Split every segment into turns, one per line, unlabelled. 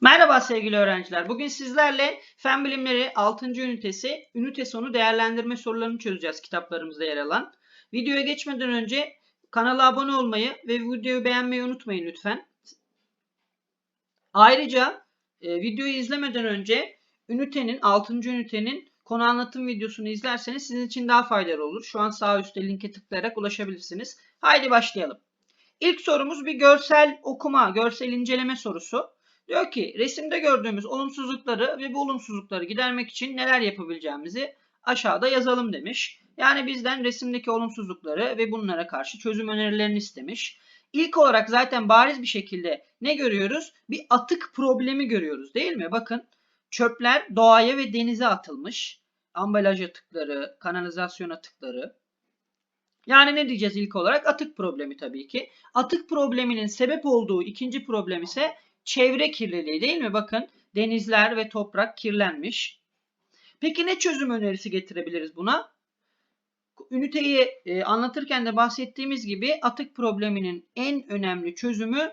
Merhaba sevgili öğrenciler. Bugün sizlerle Fen Bilimleri 6. ünitesi, ünite sonu değerlendirme sorularını çözeceğiz kitaplarımızda yer alan. Videoya geçmeden önce kanala abone olmayı ve videoyu beğenmeyi unutmayın lütfen. Ayrıca e, videoyu izlemeden önce ünitenin, 6. ünitenin konu anlatım videosunu izlerseniz sizin için daha faydalı olur. Şu an sağ üstte linke tıklayarak ulaşabilirsiniz. Haydi başlayalım. İlk sorumuz bir görsel okuma, görsel inceleme sorusu. Diyor ki resimde gördüğümüz olumsuzlukları ve bu olumsuzlukları gidermek için neler yapabileceğimizi aşağıda yazalım demiş. Yani bizden resimdeki olumsuzlukları ve bunlara karşı çözüm önerilerini istemiş. İlk olarak zaten bariz bir şekilde ne görüyoruz? Bir atık problemi görüyoruz değil mi? Bakın çöpler doğaya ve denize atılmış. Ambalaj atıkları, kanalizasyon atıkları. Yani ne diyeceğiz ilk olarak? Atık problemi tabii ki. Atık probleminin sebep olduğu ikinci problem ise çevre kirliliği değil mi? Bakın denizler ve toprak kirlenmiş. Peki ne çözüm önerisi getirebiliriz buna? Üniteyi e, anlatırken de bahsettiğimiz gibi atık probleminin en önemli çözümü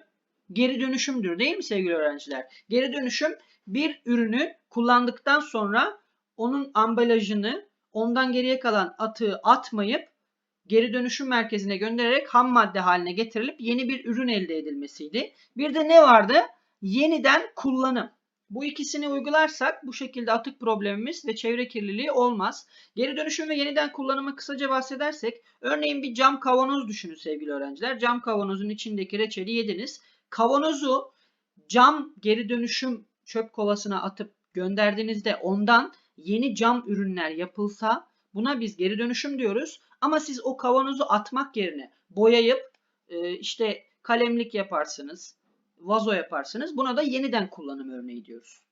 geri dönüşümdür değil mi sevgili öğrenciler? Geri dönüşüm bir ürünü kullandıktan sonra onun ambalajını ondan geriye kalan atığı atmayıp geri dönüşüm merkezine göndererek ham madde haline getirilip yeni bir ürün elde edilmesiydi. Bir de ne vardı? Yeniden kullanım. Bu ikisini uygularsak bu şekilde atık problemimiz ve çevre kirliliği olmaz. Geri dönüşüm ve yeniden kullanımı kısaca bahsedersek örneğin bir cam kavanoz düşünün sevgili öğrenciler. Cam kavanozun içindeki reçeli yediniz. Kavanozu cam geri dönüşüm çöp kovasına atıp gönderdiğinizde ondan yeni cam ürünler yapılsa buna biz geri dönüşüm diyoruz. Ama siz o kavanozu atmak yerine boyayıp işte kalemlik yaparsınız, vazo yaparsınız. Buna da yeniden kullanım örneği diyoruz.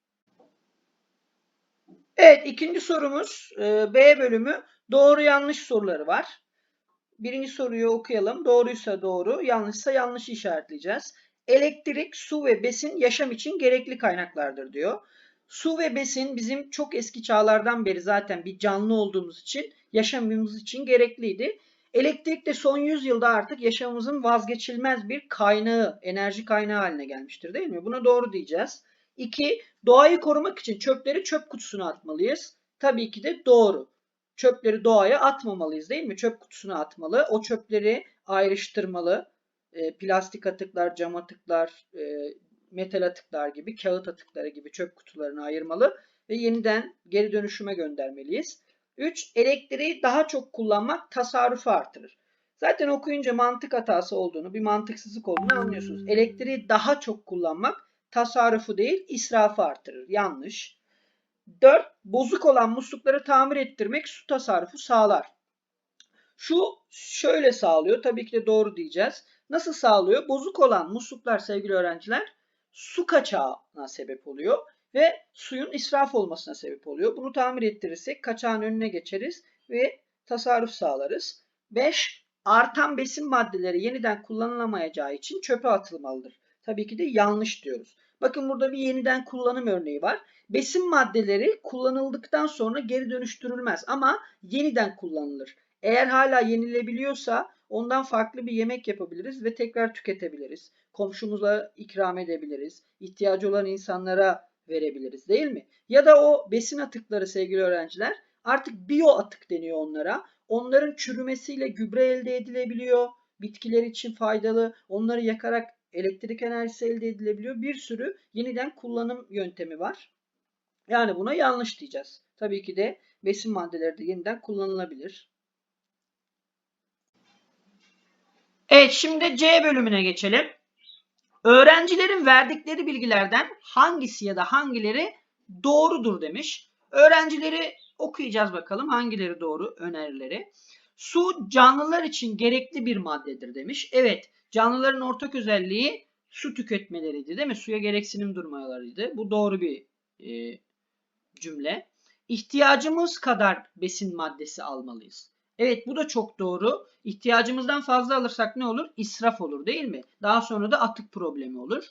Evet ikinci sorumuz e, B bölümü doğru yanlış soruları var. Birinci soruyu okuyalım. Doğruysa doğru, yanlışsa yanlış işaretleyeceğiz. Elektrik, su ve besin yaşam için gerekli kaynaklardır diyor. Su ve besin bizim çok eski çağlardan beri zaten bir canlı olduğumuz için yaşamımız için gerekliydi. Elektrik de son 100 yılda artık yaşamımızın vazgeçilmez bir kaynağı, enerji kaynağı haline gelmiştir değil mi? Buna doğru diyeceğiz. 2. Doğayı korumak için çöpleri çöp kutusuna atmalıyız. Tabii ki de doğru. Çöpleri doğaya atmamalıyız değil mi? Çöp kutusuna atmalı. O çöpleri ayrıştırmalı. E, plastik atıklar, cam atıklar, e, metal atıklar gibi, kağıt atıkları gibi çöp kutularını ayırmalı ve yeniden geri dönüşüme göndermeliyiz. 3. Elektriği daha çok kullanmak tasarrufu artırır. Zaten okuyunca mantık hatası olduğunu, bir mantıksızlık olduğunu anlıyorsunuz. Elektriği daha çok kullanmak tasarrufu değil, israfı artırır. Yanlış. 4. Bozuk olan muslukları tamir ettirmek su tasarrufu sağlar. Şu şöyle sağlıyor. Tabii ki de doğru diyeceğiz. Nasıl sağlıyor? Bozuk olan musluklar sevgili öğrenciler su kaçağına sebep oluyor ve suyun israf olmasına sebep oluyor. Bunu tamir ettirirsek kaçağın önüne geçeriz ve tasarruf sağlarız. 5. Artan besin maddeleri yeniden kullanılamayacağı için çöpe atılmalıdır. Tabii ki de yanlış diyoruz. Bakın burada bir yeniden kullanım örneği var. Besin maddeleri kullanıldıktan sonra geri dönüştürülmez ama yeniden kullanılır. Eğer hala yenilebiliyorsa ondan farklı bir yemek yapabiliriz ve tekrar tüketebiliriz. Komşumuza ikram edebiliriz. İhtiyacı olan insanlara verebiliriz değil mi? Ya da o besin atıkları sevgili öğrenciler artık biyo atık deniyor onlara. Onların çürümesiyle gübre elde edilebiliyor. Bitkiler için faydalı. Onları yakarak elektrik enerjisi elde edilebiliyor. Bir sürü yeniden kullanım yöntemi var. Yani buna yanlış diyeceğiz. Tabii ki de besin maddeleri de yeniden kullanılabilir. Evet şimdi C bölümüne geçelim. Öğrencilerin verdikleri bilgilerden hangisi ya da hangileri doğrudur demiş. Öğrencileri okuyacağız bakalım hangileri doğru önerileri. Su canlılar için gerekli bir maddedir demiş. Evet canlıların ortak özelliği su tüketmeleriydi değil mi? Suya gereksinim durmalarıydı. Bu doğru bir e, cümle. İhtiyacımız kadar besin maddesi almalıyız. Evet bu da çok doğru. İhtiyacımızdan fazla alırsak ne olur? İsraf olur değil mi? Daha sonra da atık problemi olur.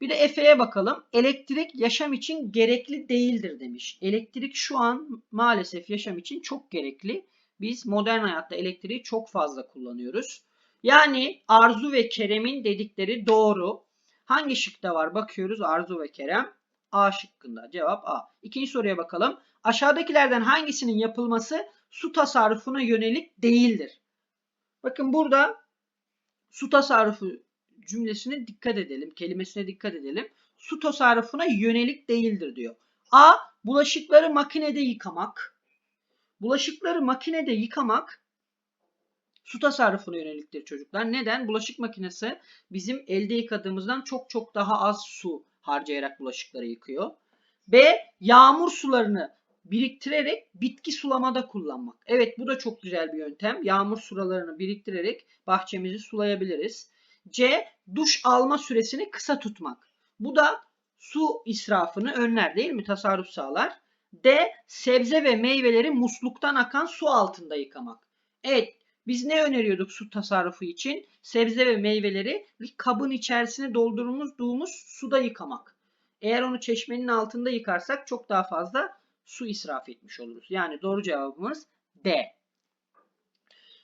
Bir de Efe'ye bakalım. Elektrik yaşam için gerekli değildir demiş. Elektrik şu an maalesef yaşam için çok gerekli. Biz modern hayatta elektriği çok fazla kullanıyoruz. Yani Arzu ve Kerem'in dedikleri doğru. Hangi şıkta var? Bakıyoruz Arzu ve Kerem. A şıkkında. Cevap A. İkinci soruya bakalım. Aşağıdakilerden hangisinin yapılması su tasarrufuna yönelik değildir? Bakın burada su tasarrufu cümlesine dikkat edelim. Kelimesine dikkat edelim. Su tasarrufuna yönelik değildir diyor. A. Bulaşıkları makinede yıkamak. Bulaşıkları makinede yıkamak su tasarrufuna yöneliktir çocuklar. Neden? Bulaşık makinesi bizim elde yıkadığımızdan çok çok daha az su harcayarak bulaşıkları yıkıyor. B. Yağmur sularını biriktirerek bitki sulamada kullanmak. Evet bu da çok güzel bir yöntem. Yağmur sularını biriktirerek bahçemizi sulayabiliriz. C. Duş alma süresini kısa tutmak. Bu da su israfını önler değil mi? Tasarruf sağlar. D. Sebze ve meyveleri musluktan akan su altında yıkamak. Evet biz ne öneriyorduk su tasarrufu için? Sebze ve meyveleri bir kabın içerisine doldurduğumuz suda yıkamak. Eğer onu çeşmenin altında yıkarsak çok daha fazla su israf etmiş oluruz. Yani doğru cevabımız D.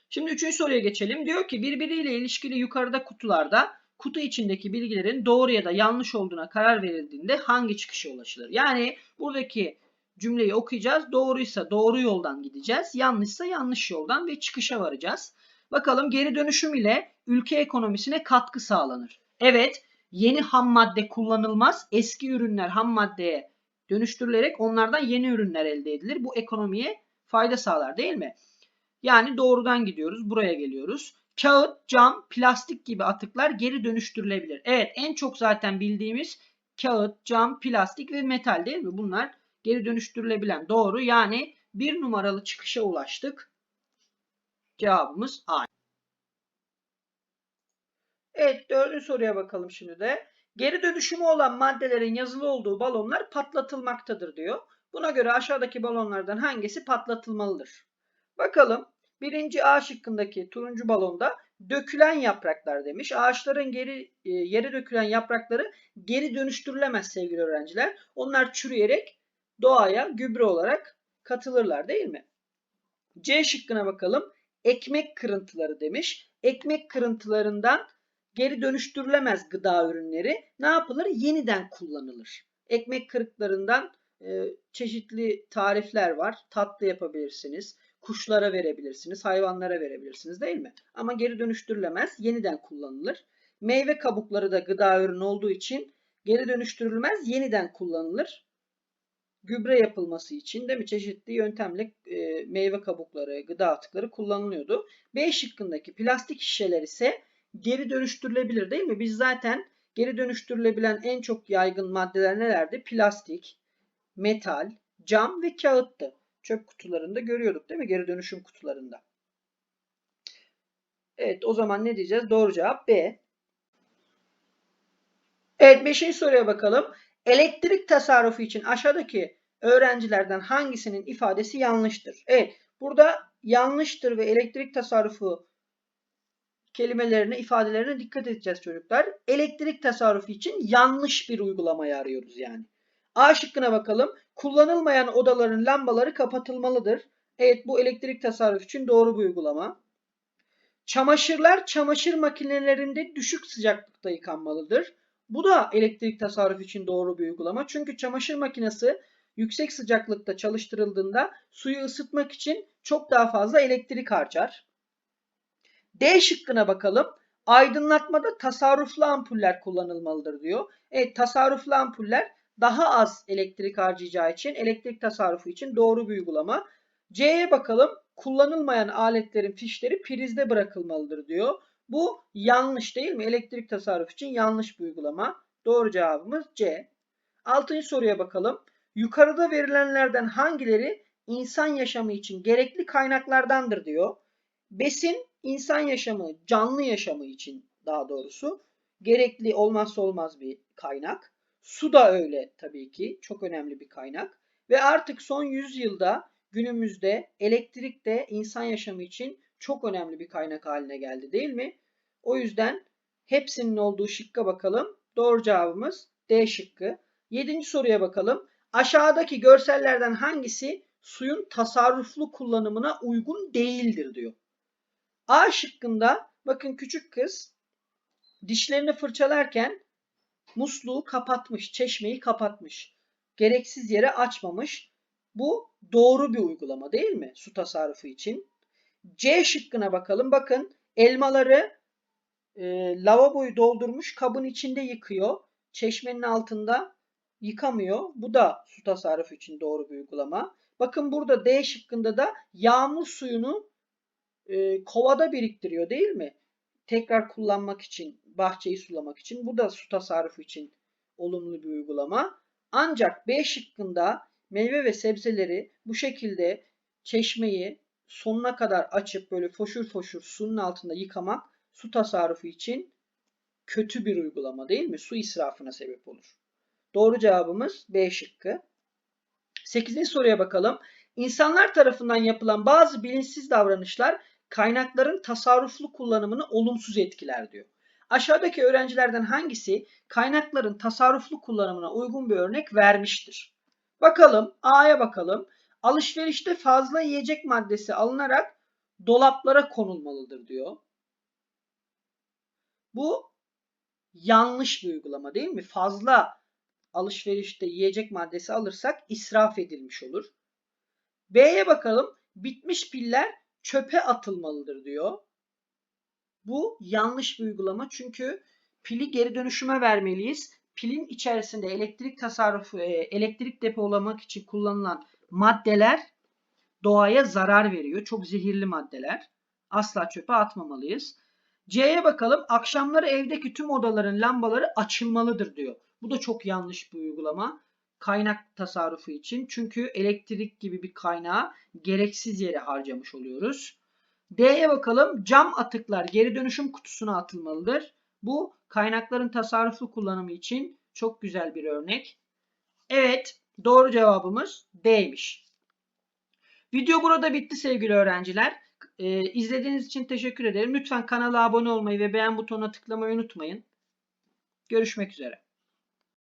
Şimdi üçüncü soruya geçelim. Diyor ki birbiriyle ilişkili yukarıda kutularda kutu içindeki bilgilerin doğru ya da yanlış olduğuna karar verildiğinde hangi çıkışa ulaşılır? Yani buradaki cümleyi okuyacağız. Doğruysa doğru yoldan gideceğiz. Yanlışsa yanlış yoldan ve çıkışa varacağız. Bakalım geri dönüşüm ile ülke ekonomisine katkı sağlanır. Evet, yeni ham madde kullanılmaz. Eski ürünler ham maddeye dönüştürülerek onlardan yeni ürünler elde edilir. Bu ekonomiye fayda sağlar değil mi? Yani doğrudan gidiyoruz. Buraya geliyoruz. Kağıt, cam, plastik gibi atıklar geri dönüştürülebilir. Evet en çok zaten bildiğimiz kağıt, cam, plastik ve metal değil mi? Bunlar geri dönüştürülebilen. Doğru. Yani bir numaralı çıkışa ulaştık. Cevabımız A. Evet dördüncü soruya bakalım şimdi de. Geri dönüşümü olan maddelerin yazılı olduğu balonlar patlatılmaktadır diyor. Buna göre aşağıdaki balonlardan hangisi patlatılmalıdır? Bakalım. Birinci A şıkkındaki turuncu balonda dökülen yapraklar demiş. Ağaçların geri e, yere dökülen yaprakları geri dönüştürülemez sevgili öğrenciler. Onlar çürüyerek doğaya gübre olarak katılırlar değil mi? C şıkkına bakalım. Ekmek kırıntıları demiş. Ekmek kırıntılarından geri dönüştürülemez gıda ürünleri ne yapılır? Yeniden kullanılır. Ekmek kırıklarından e, çeşitli tarifler var. Tatlı yapabilirsiniz. Kuşlara verebilirsiniz. Hayvanlara verebilirsiniz değil mi? Ama geri dönüştürülemez. Yeniden kullanılır. Meyve kabukları da gıda ürünü olduğu için geri dönüştürülmez. Yeniden kullanılır gübre yapılması için değil mi çeşitli yöntemle e, meyve kabukları, gıda atıkları kullanılıyordu. B şıkkındaki plastik şişeler ise geri dönüştürülebilir değil mi? Biz zaten geri dönüştürülebilen en çok yaygın maddeler nelerdi? Plastik, metal, cam ve kağıttı. Çöp kutularında görüyorduk değil mi? Geri dönüşüm kutularında. Evet o zaman ne diyeceğiz? Doğru cevap B. Evet 5. soruya bakalım. Elektrik tasarrufu için aşağıdaki öğrencilerden hangisinin ifadesi yanlıştır? Evet, burada yanlıştır ve elektrik tasarrufu kelimelerine, ifadelerine dikkat edeceğiz çocuklar. Elektrik tasarrufu için yanlış bir uygulamayı arıyoruz yani. A şıkkına bakalım. Kullanılmayan odaların lambaları kapatılmalıdır. Evet bu elektrik tasarrufu için doğru bir uygulama. Çamaşırlar çamaşır makinelerinde düşük sıcaklıkta yıkanmalıdır. Bu da elektrik tasarrufu için doğru bir uygulama. Çünkü çamaşır makinesi yüksek sıcaklıkta çalıştırıldığında suyu ısıtmak için çok daha fazla elektrik harcar. D şıkkına bakalım. Aydınlatmada tasarruflu ampuller kullanılmalıdır diyor. Evet tasarruflu ampuller daha az elektrik harcayacağı için elektrik tasarrufu için doğru bir uygulama. C'ye bakalım. Kullanılmayan aletlerin fişleri prizde bırakılmalıdır diyor. Bu yanlış değil mi? Elektrik tasarrufu için yanlış bir uygulama. Doğru cevabımız C. Altıncı soruya bakalım. Yukarıda verilenlerden hangileri insan yaşamı için gerekli kaynaklardandır diyor. Besin insan yaşamı, canlı yaşamı için daha doğrusu gerekli olmazsa olmaz bir kaynak. Su da öyle tabii ki çok önemli bir kaynak. Ve artık son 100 yılda günümüzde elektrik de insan yaşamı için çok önemli bir kaynak haline geldi değil mi? O yüzden hepsinin olduğu şıkka bakalım. Doğru cevabımız D şıkkı. Yedinci soruya bakalım. Aşağıdaki görsellerden hangisi suyun tasarruflu kullanımına uygun değildir diyor. A şıkkında bakın küçük kız dişlerini fırçalarken musluğu kapatmış, çeşmeyi kapatmış. Gereksiz yere açmamış. Bu doğru bir uygulama değil mi su tasarrufu için? C şıkkına bakalım. Bakın elmaları e, lavaboyu doldurmuş kabın içinde yıkıyor. Çeşmenin altında yıkamıyor. Bu da su tasarrufu için doğru bir uygulama. Bakın burada D şıkkında da yağmur suyunu e, kovada biriktiriyor değil mi? Tekrar kullanmak için, bahçeyi sulamak için. Bu da su tasarrufu için olumlu bir uygulama. Ancak B şıkkında meyve ve sebzeleri bu şekilde çeşmeyi sonuna kadar açıp böyle foşur foşur suyun altında yıkamak su tasarrufu için kötü bir uygulama değil mi? Su israfına sebep olur. Doğru cevabımız B şıkkı. 8. soruya bakalım. İnsanlar tarafından yapılan bazı bilinçsiz davranışlar kaynakların tasarruflu kullanımını olumsuz etkiler diyor. Aşağıdaki öğrencilerden hangisi kaynakların tasarruflu kullanımına uygun bir örnek vermiştir? Bakalım A'ya bakalım. Alışverişte fazla yiyecek maddesi alınarak dolaplara konulmalıdır diyor. Bu yanlış bir uygulama değil mi? Fazla alışverişte yiyecek maddesi alırsak israf edilmiş olur. B'ye bakalım. Bitmiş piller çöpe atılmalıdır diyor. Bu yanlış bir uygulama çünkü pili geri dönüşüme vermeliyiz. Pilin içerisinde elektrik tasarrufu, e, elektrik depolamak için kullanılan maddeler doğaya zarar veriyor. Çok zehirli maddeler. Asla çöpe atmamalıyız. C'ye bakalım. Akşamları evdeki tüm odaların lambaları açılmalıdır diyor. Bu da çok yanlış bir uygulama. Kaynak tasarrufu için. Çünkü elektrik gibi bir kaynağı gereksiz yere harcamış oluyoruz. D'ye bakalım. Cam atıklar geri dönüşüm kutusuna atılmalıdır. Bu kaynakların tasarruflu kullanımı için çok güzel bir örnek. Evet, doğru cevabımız D'ymiş. Video burada bitti sevgili öğrenciler. Ee, izlediğiniz için teşekkür ederim. Lütfen kanala abone olmayı ve beğen butonuna tıklamayı unutmayın. Görüşmek üzere.